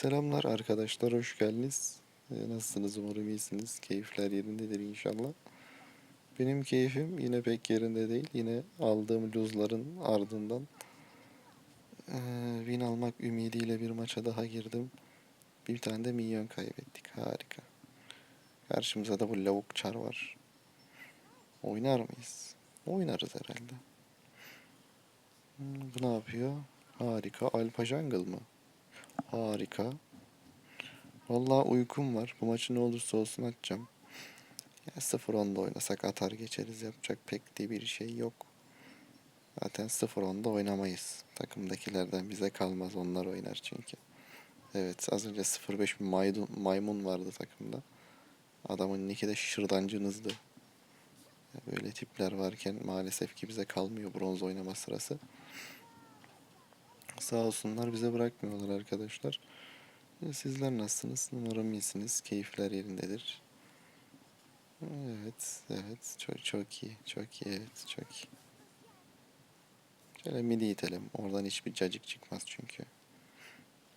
Selamlar arkadaşlar, hoş geldiniz. Ee, Nasılsınız? Umarım iyisiniz. Keyifler yerindedir inşallah. Benim keyfim yine pek yerinde değil. Yine aldığım luzların ardından eee, win almak ümidiyle bir maça daha girdim. Bir tane de minyon kaybettik. Harika. Karşımıza da bu lavuk çar var. Oynar mıyız? Oynarız herhalde. Hmm, Bu ne yapıyor? Harika. Alpha Jungle mı? Harika. Vallahi uykum var. Bu maçı ne olursa olsun atacağım. Ya 0-10'da oynasak atar geçeriz. Yapacak pek de bir şey yok. Zaten 0-10'da oynamayız. Takımdakilerden bize kalmaz. Onlar oynar çünkü. Evet az önce 0-5 bir maymun, vardı takımda. Adamın nicki de şırdancınızdı. Böyle tipler varken maalesef ki bize kalmıyor bronz oynama sırası. Sağ olsunlar bize bırakmıyorlar arkadaşlar. E, Sizler nasılsınız? Umarım iyisiniz. Keyifler yerindedir. Evet, evet. Çok, çok iyi. Çok iyi, evet. Çok iyi. Şöyle midi itelim. Oradan hiçbir cacık çıkmaz çünkü.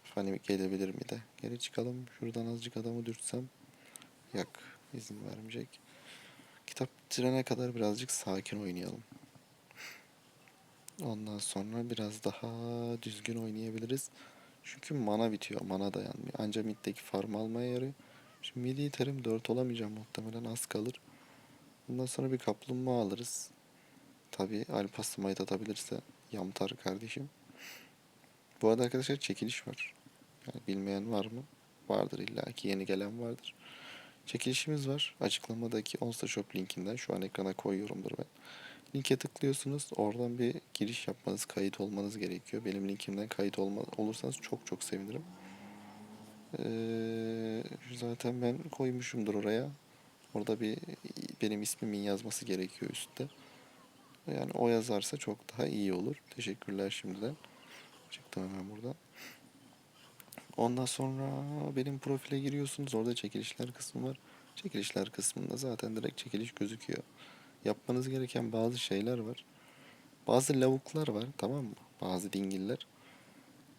Fani gelebilir mi de. Geri çıkalım. Şuradan azıcık adamı dürtsem. Yok. izin vermeyecek. Kitap bitirene kadar birazcık sakin oynayalım. Ondan sonra biraz daha düzgün oynayabiliriz. Çünkü mana bitiyor. Mana dayanmıyor. Anca middeki farm almaya yarıyor. Şimdi midi iterim 4 olamayacağım muhtemelen az kalır. Bundan sonra bir kaplumbağa alırız. Tabi Alpa smite atabilirse yamtar kardeşim. Bu arada arkadaşlar çekiliş var. Yani bilmeyen var mı? Vardır illa ki yeni gelen vardır. Çekilişimiz var. Açıklamadaki Onsta Shop linkinden şu an ekrana koyuyorumdur ben. Linke tıklıyorsunuz. Oradan bir giriş yapmanız, kayıt olmanız gerekiyor. Benim linkimden kayıt olma, olursanız çok çok sevinirim. Ee, zaten ben koymuşumdur oraya. Orada bir benim ismimin yazması gerekiyor üstte. Yani o yazarsa çok daha iyi olur. Teşekkürler şimdiden. Çıktım hemen buradan. Ondan sonra benim profile giriyorsunuz. Orada çekilişler kısmı var. Çekilişler kısmında zaten direkt çekiliş gözüküyor. Yapmanız gereken bazı şeyler var. Bazı lavuklar var tamam mı? Bazı dingiller.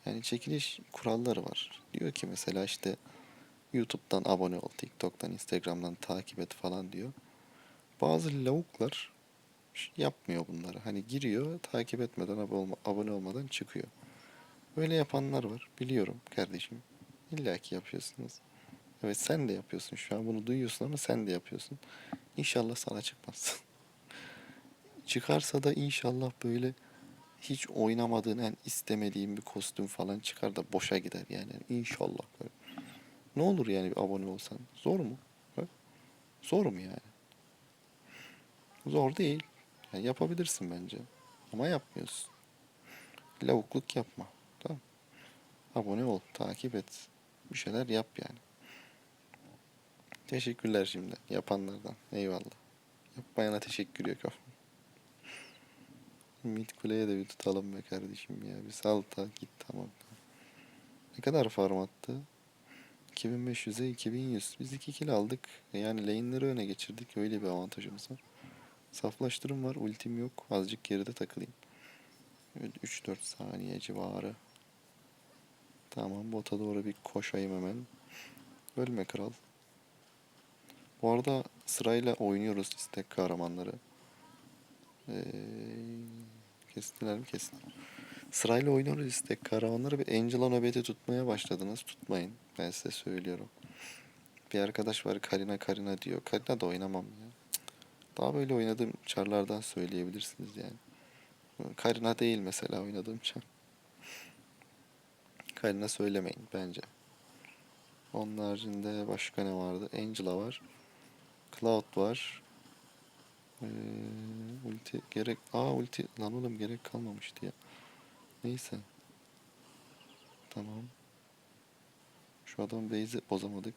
Yani çekiliş kuralları var. Diyor ki mesela işte YouTube'dan abone ol, TikTok'tan, Instagram'dan takip et falan diyor. Bazı lavuklar yapmıyor bunları. Hani giriyor, takip etmeden, abone olmadan çıkıyor. Böyle yapanlar var. Biliyorum kardeşim. İlla ki yapıyorsunuz. Evet sen de yapıyorsun şu an bunu duyuyorsun ama sen de yapıyorsun. İnşallah sana çıkmaz. Çıkarsa da inşallah böyle hiç oynamadığın en istemediğin bir kostüm falan çıkar da boşa gider yani. İnşallah böyle. Ne olur yani bir abone olsan? Zor mu? Zor mu yani? Zor değil. Yani yapabilirsin bence. Ama yapmıyorsun. Lavukluk yapma. Tamam. Abone ol, takip et. Bir şeyler yap yani. Teşekkürler şimdi yapanlardan. Eyvallah. Yapmayana teşekkür yok. Mid kuleye de bir tutalım be kardeşim ya. Bir sal ta git tamam. Ne kadar farm attı? 2500'e 2100. Biz 2 kill aldık. Yani lane'leri öne geçirdik. Öyle bir avantajımız var. Saflaştırım var. Ultim yok. Azıcık geride takılayım. 3-4 saniye civarı. Tamam bota doğru bir koşayım hemen. Ölme kral. Bu arada sırayla oynuyoruz istek kahramanları. Ee, kestiler mi kestiler. Sırayla oynuyoruz istek kahramanları. Bir Angela nöbeti tutmaya başladınız. Tutmayın. Ben size söylüyorum. Bir arkadaş var Karina Karina diyor. Karina da oynamam ya. Daha böyle oynadığım çarlardan söyleyebilirsiniz yani. Karina değil mesela oynadığım çar. Karina söylemeyin bence. Onun haricinde başka ne vardı? Angela var. Cloud var. Ee, ulti gerek... Aa ulti... Lan oğlum gerek kalmamıştı ya. Neyse. Tamam. Şu adam base'i bozamadık.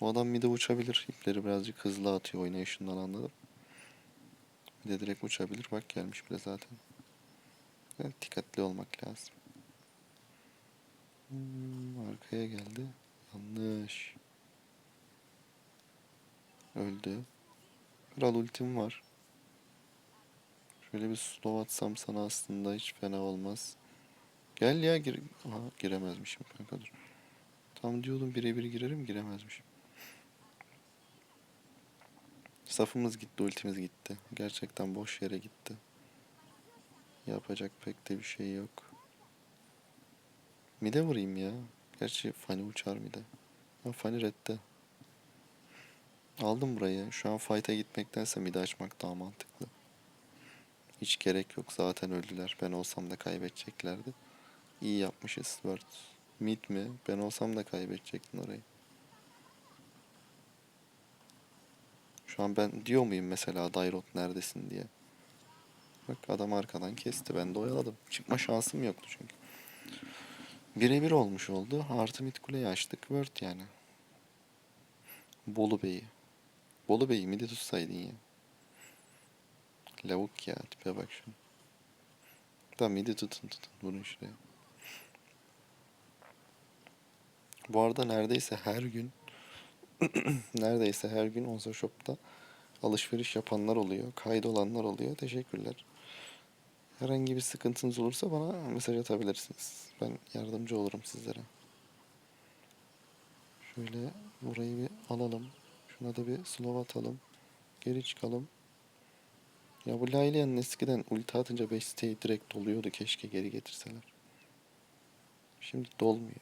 Bu adam mid'e uçabilir. İpleri birazcık hızlı atıyor oynayışından anladım. Bir direkt uçabilir. Bak gelmiş bile zaten. Evet, dikkatli olmak lazım. Hmm, arkaya geldi. Yanlış. Öldü. Kral ultim var. Şöyle bir slow atsam sana aslında hiç fena olmaz. Gel ya gir. Aha giremezmişim kanka dur. Tam diyordum birebir girerim giremezmişim. Safımız gitti, ultimiz gitti. Gerçekten boş yere gitti. Yapacak pek de bir şey yok. Mide vurayım ya. Gerçi Fanny uçar mide. Ha Fanny redde. Aldım burayı. Şu an fight'a gitmektense mide açmak daha mantıklı. Hiç gerek yok. Zaten öldüler. Ben olsam da kaybedeceklerdi. İyi yapmışız Word. Mid mi? Ben olsam da kaybedecektin orayı. Şu an ben diyor muyum mesela Dairot neredesin diye. Bak adam arkadan kesti. Ben de oyaladım. Çıkma şansım yoktu çünkü. Birebir olmuş oldu. Artı mid kuleyi açtık. Word yani. Bolu Bey'i. Bolu Bey'i midi tutsaydın ya. Lavuk ya. Tipe bak şuna. Tamam midi tutun tutun. Vurun şuraya. Bu arada neredeyse her gün neredeyse her gün Onza Shop'ta alışveriş yapanlar oluyor. Kaydolanlar oluyor. Teşekkürler. Herhangi bir sıkıntınız olursa bana mesaj atabilirsiniz. Ben yardımcı olurum sizlere. Şöyle burayı bir alalım. Şuna da bir slow atalım. Geri çıkalım. Ya bu Lailea'nın eskiden ulti atınca 5 stay direkt doluyordu. Keşke geri getirseler. Şimdi dolmuyor.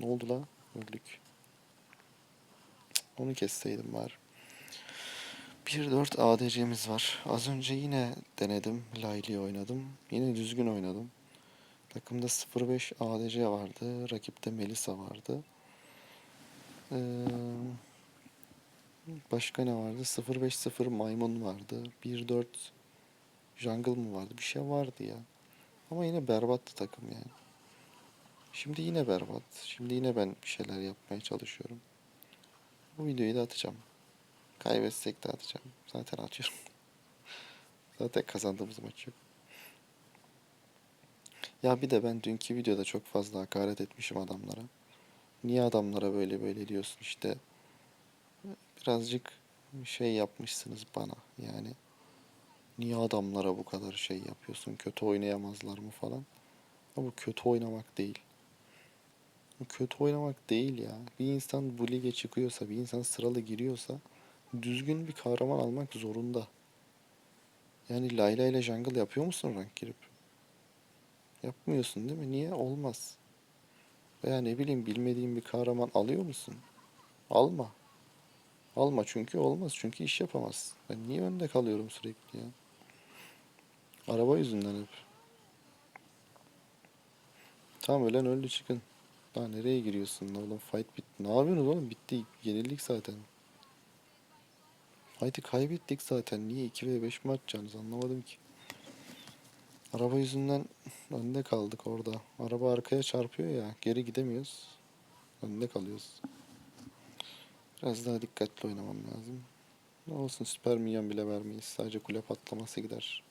Ne oldu la? Öldük. Onu kesseydim bari. 1-4 ADC'miz var. Az önce yine denedim. Layli oynadım. Yine düzgün oynadım. Takımda 0-5 ADC vardı. Rakipte Melisa vardı. Ee, başka ne vardı? 0-5-0 Maymun vardı. 1-4 Jungle mı vardı? Bir şey vardı ya. Ama yine berbattı takım yani. Şimdi yine berbat. Şimdi yine ben bir şeyler yapmaya çalışıyorum. Bu videoyu da atacağım. Kaybetsek de atacağım. Zaten atıyorum. Zaten kazandığımız maç yok. Ya bir de ben dünkü videoda çok fazla hakaret etmişim adamlara. Niye adamlara böyle böyle diyorsun işte. Birazcık şey yapmışsınız bana yani. Niye adamlara bu kadar şey yapıyorsun? Kötü oynayamazlar mı falan. Ama bu kötü oynamak değil. Bu kötü oynamak değil ya. Bir insan bu lige çıkıyorsa, bir insan sıralı giriyorsa düzgün bir kahraman almak zorunda. Yani Layla ile jungle yapıyor musun rank girip? Yapmıyorsun değil mi? Niye? Olmaz. Veya ne bileyim bilmediğin bir kahraman alıyor musun? Alma. Alma çünkü olmaz. Çünkü iş yapamaz. Ben niye önde kalıyorum sürekli ya? Araba yüzünden hep. Tamam ölen öldü çıkın. Daha nereye giriyorsun oğlum? Fight bitti. Ne yapıyorsunuz oğlum? Bitti. Yenildik zaten. Fight'ı kaybettik zaten. Niye 2 ve 5 mi atacaksınız anlamadım ki. Araba yüzünden önde kaldık orada. Araba arkaya çarpıyor ya. Geri gidemiyoruz. Önde kalıyoruz. Biraz daha dikkatli oynamam lazım. Ne olsun süper minyon bile vermeyiz. Sadece kule patlaması gider.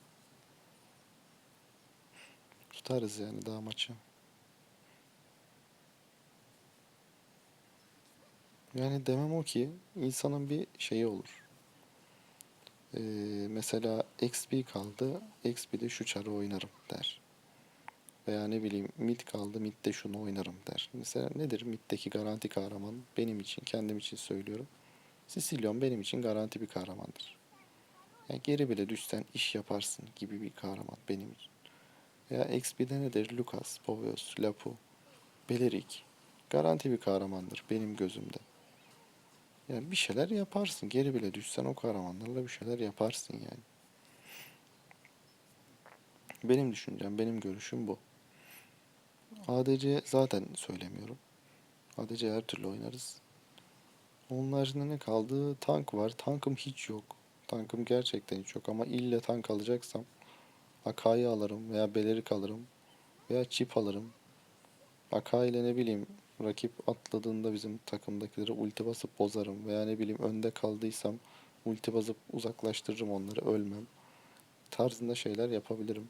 Tutarız yani daha maçı. Yani demem o ki insanın bir şeyi olur. Ee, mesela XP kaldı. XP'de şu çarı oynarım der. Veya ne bileyim mid kaldı. Mid'de şunu oynarım der. Mesela nedir mid'deki garanti kahraman? Benim için, kendim için söylüyorum. Sicilyon benim için garanti bir kahramandır. Yani geri bile düşsen iş yaparsın gibi bir kahraman benim için. Veya XP'de nedir? Lucas, Povios, Lapu, Belerik. Garanti bir kahramandır benim gözümde. Yani bir şeyler yaparsın. Geri bile düşsen o kahramanlarla bir şeyler yaparsın yani. Benim düşüncem, benim görüşüm bu. ADC zaten söylemiyorum. ADC her türlü oynarız. Onun haricinde ne kaldı? Tank var. Tankım hiç yok. Tankım gerçekten hiç yok ama ille tank alacaksam Akai'yi alırım veya Belerik alırım veya Chip alırım. Akai ile ne bileyim rakip atladığında bizim takımdakileri ulti basıp bozarım veya ne bileyim önde kaldıysam ulti basıp uzaklaştırırım onları ölmem tarzında şeyler yapabilirim.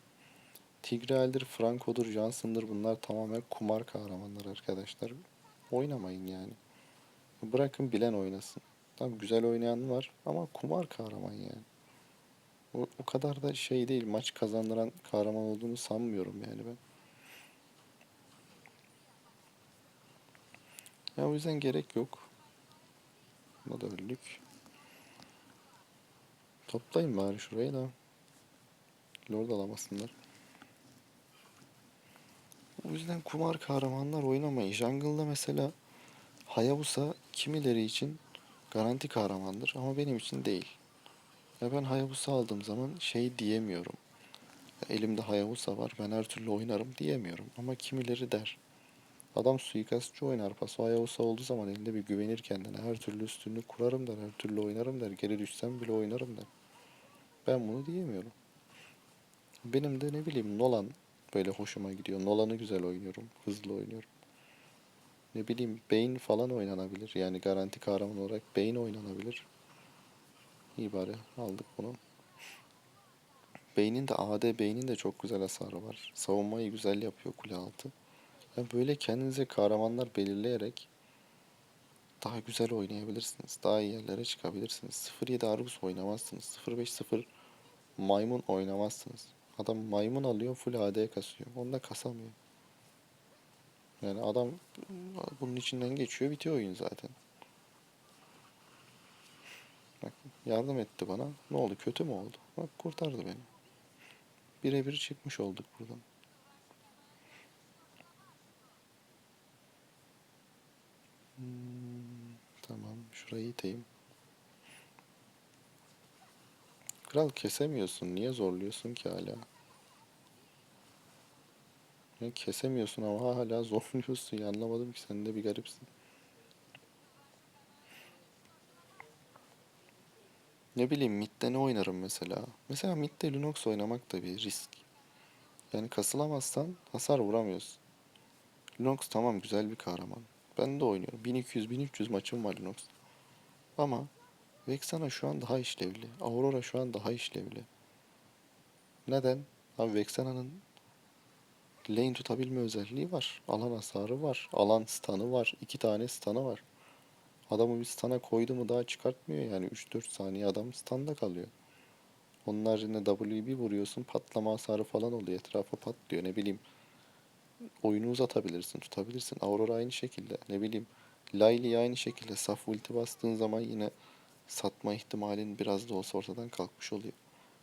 Tigreal'dir, Franco'dur, Johnson'dır bunlar tamamen kumar kahramanlar arkadaşlar. Oynamayın yani. Bırakın bilen oynasın. Tabii güzel oynayan var ama kumar kahraman yani. O, o kadar da şey değil maç kazandıran kahraman olduğunu sanmıyorum yani ben. Ya o yüzden gerek yok. Buna da öldük. Toplayın bari şurayı da. Lord alamasınlar. O yüzden kumar kahramanlar oynamayın. Jungle'da mesela Hayabusa kimileri için garanti kahramandır ama benim için değil. Ya ben Hayabusa aldığım zaman şey diyemiyorum. Elimde Hayabusa var ben her türlü oynarım diyemiyorum. Ama kimileri der. Adam suikastçı oynar. Paso Hayabusa olduğu zaman elinde bir güvenir kendine. Her türlü üstünlük kurarım der. Her türlü oynarım der. Geri düşsem bile oynarım der. Ben bunu diyemiyorum. Benim de ne bileyim Nolan böyle hoşuma gidiyor. Nolan'ı güzel oynuyorum. Hızlı oynuyorum. Ne bileyim Bane falan oynanabilir. Yani garanti kahraman olarak Bane oynanabilir. İyi bari aldık bunu. Bane'in de AD Bane'in de çok güzel hasarı var. Savunmayı güzel yapıyor kule altı. Yani böyle kendinize kahramanlar belirleyerek daha güzel oynayabilirsiniz. Daha iyi yerlere çıkabilirsiniz. 0-7 Argus oynamazsınız. 0-5-0 maymun oynamazsınız. Adam maymun alıyor full AD kasıyor. Onda kasamıyor. Yani adam bunun içinden geçiyor bitiyor oyun zaten. Bak yardım etti bana. Ne oldu? Kötü mü oldu? Bak kurtardı beni. Birebir çıkmış olduk buradan. Hmm, tamam. Şurayı iteyim. Kral kesemiyorsun. Niye zorluyorsun ki hala? Ya kesemiyorsun ama hala zorluyorsun ya anlamadım ki sen de bir garipsin. Ne bileyim midde ne oynarım mesela. Mesela midde Lunox oynamak da bir risk. Yani kasılamazsan hasar vuramıyorsun. Lunox tamam güzel bir kahraman. Ben de oynuyorum. 1200-1300 maçım var Lunox. Ama Vexana şu an daha işlevli. Aurora şu an daha işlevli. Neden? Abi Vexana'nın lane tutabilme özelliği var. Alan hasarı var. Alan stun'ı var. iki tane stun'ı var. Adamı bir stun'a koydu mu daha çıkartmıyor yani 3-4 saniye adam stun'da kalıyor. Onun haricinde WB vuruyorsun patlama hasarı falan oluyor. Etrafa patlıyor ne bileyim. Oyunu uzatabilirsin, tutabilirsin. Aurora aynı şekilde. Ne bileyim. Layli aynı şekilde. Saf ulti bastığın zaman yine satma ihtimalin biraz da olsa ortadan kalkmış oluyor.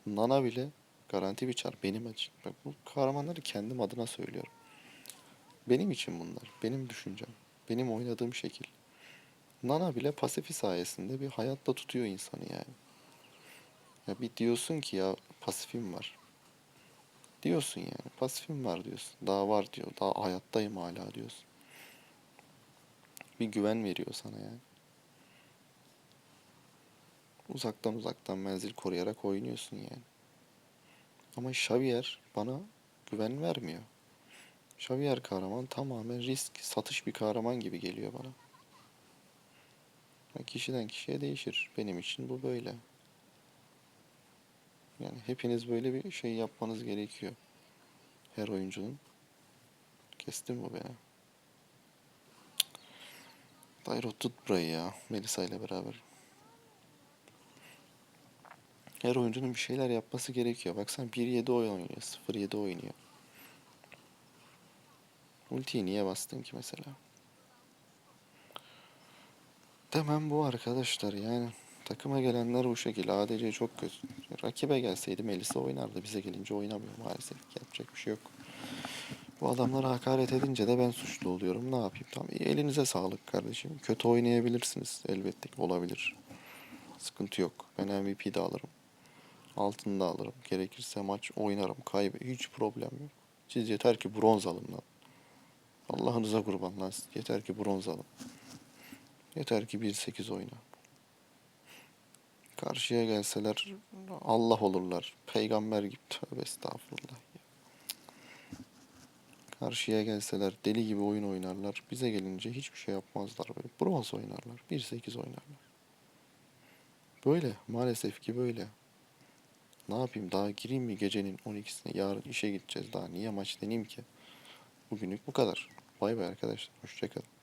Nana bile garanti bir çar benim için. Bak bu kahramanları kendim adına söylüyorum. Benim için bunlar. Benim düşüncem. Benim oynadığım şekil. Nana bile pasifi sayesinde bir hayatta tutuyor insanı yani. Ya bir diyorsun ki ya pasifim var. Diyorsun yani pasifim var diyorsun. Daha var diyor. Daha hayattayım hala diyorsun. Bir güven veriyor sana yani. Uzaktan uzaktan menzil koruyarak oynuyorsun yani. Ama Xavier bana güven vermiyor. Xavier kahraman tamamen risk, satış bir kahraman gibi geliyor bana. Kişiden kişiye değişir. Benim için bu böyle. Yani hepiniz böyle bir şey yapmanız gerekiyor. Her oyuncunun. Kestim bu beni. Dayro tut burayı ya. Melisa ile beraber. Her oyuncunun bir şeyler yapması gerekiyor. Baksana 1-7 oynuyor. 0-7 oynuyor. Ultiyi niye bastın ki mesela? Demem bu arkadaşlar yani. Takıma gelenler bu şekilde. ADC çok kötü. Rakibe gelseydi Melisa oynardı. Bize gelince oynamıyor maalesef. Yapacak bir şey yok. Bu adamlara hakaret edince de ben suçlu oluyorum. Ne yapayım? Tamam elinize sağlık kardeşim. Kötü oynayabilirsiniz. Elbette olabilir. Sıkıntı yok. Ben MVP de alırım. Altını da alırım. Gerekirse maç oynarım. Kaybe. Hiç problem yok. Siz yeter ki bronz alın lan. Allah'ınıza kurban lan. Yeter ki bronz alın. Yeter ki 1-8 oyna. Karşıya gelseler Allah olurlar. Peygamber gibi tövbe estağfurullah. Karşıya gelseler deli gibi oyun oynarlar. Bize gelince hiçbir şey yapmazlar böyle. Bronz oynarlar. 1-8 oynarlar. Böyle. Maalesef ki böyle. Ne yapayım daha gireyim mi gecenin 12'sine yarın işe gideceğiz daha niye maç deneyeyim ki? Bugünlük bu kadar. Bay bay arkadaşlar. Hoşçakalın.